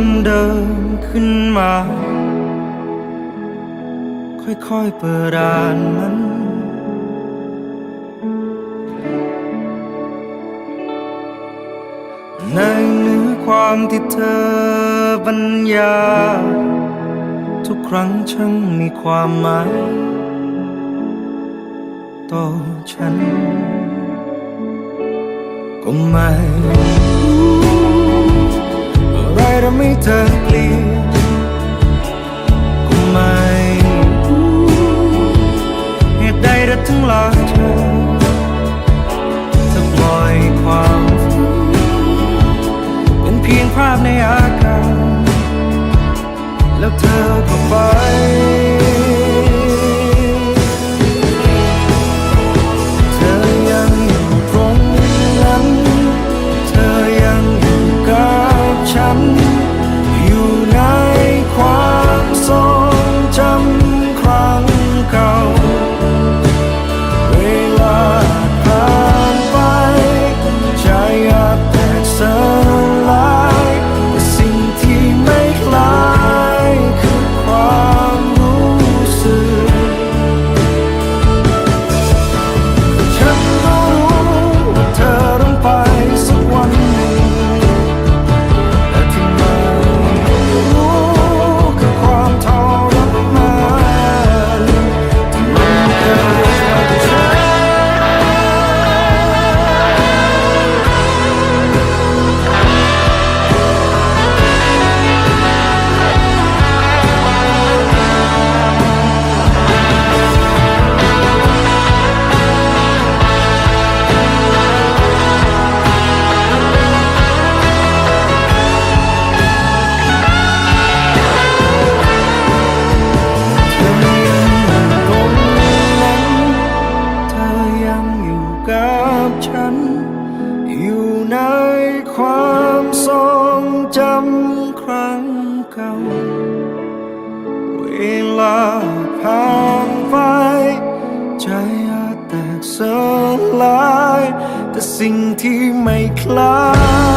มเดิมขึ้นมา ค่อยๆเปิดอ่านมันในเนื้อความที่เธอบรรยายทุกครั้งช่างมีความหมายต่อฉัน ก็ไม่ ทำให้เธอเปลี่ยนก็ไม่รู้เหตุใดเธอถึงหละเธอเธอปล่อยความเป็นเพียงภาพในอากาศ ครั้งเก่า เวลาผ่านไป ใจอาจแตกสลาย แต่สิ่งที่ไม่คล้าย